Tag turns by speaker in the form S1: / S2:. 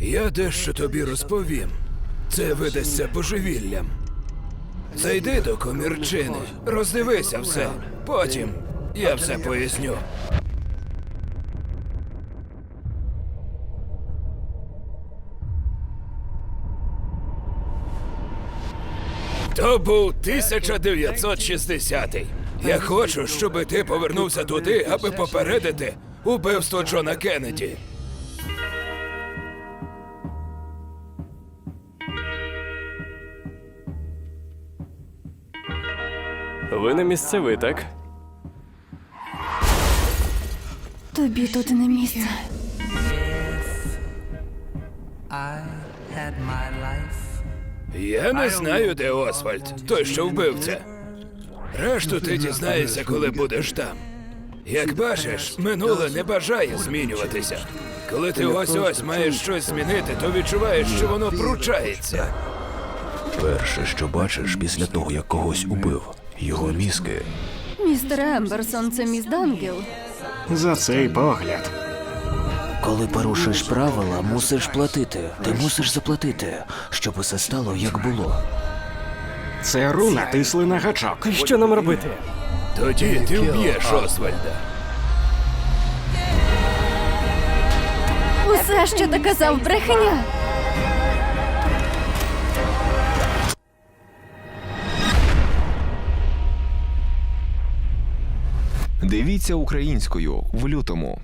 S1: Я дещо тобі розповім. Це видасться божевіллям. Зайди до комірчини, роздивися все. Потім я все поясню. То був 1960-й. Я хочу, щоб ти повернувся туди, аби попередити убивство Джона Кеннеді.
S2: Ви не місцевий, так?
S3: Тобі тут не місце.
S1: Я не знаю, де Освальд, той, що вбив це. Решту ти дізнаєшся, коли будеш там. Як бачиш, минуле не бажає змінюватися. Коли ти ось ось маєш щось змінити, то відчуваєш, що воно пручається.
S4: Перше, що бачиш після того, як когось убив, його мізки.
S3: Містер Емберсон, це міс Дангел.
S5: За цей погляд.
S6: Коли порушиш правила, мусиш платити. Ти мусиш заплатити, щоб усе стало як було.
S5: Це ру натисли на гачок.
S2: Що нам робити?
S1: Тоді ти вб'єш Освальда.
S3: Усе, що ти казав, брехня.
S7: Дивіться українською в лютому.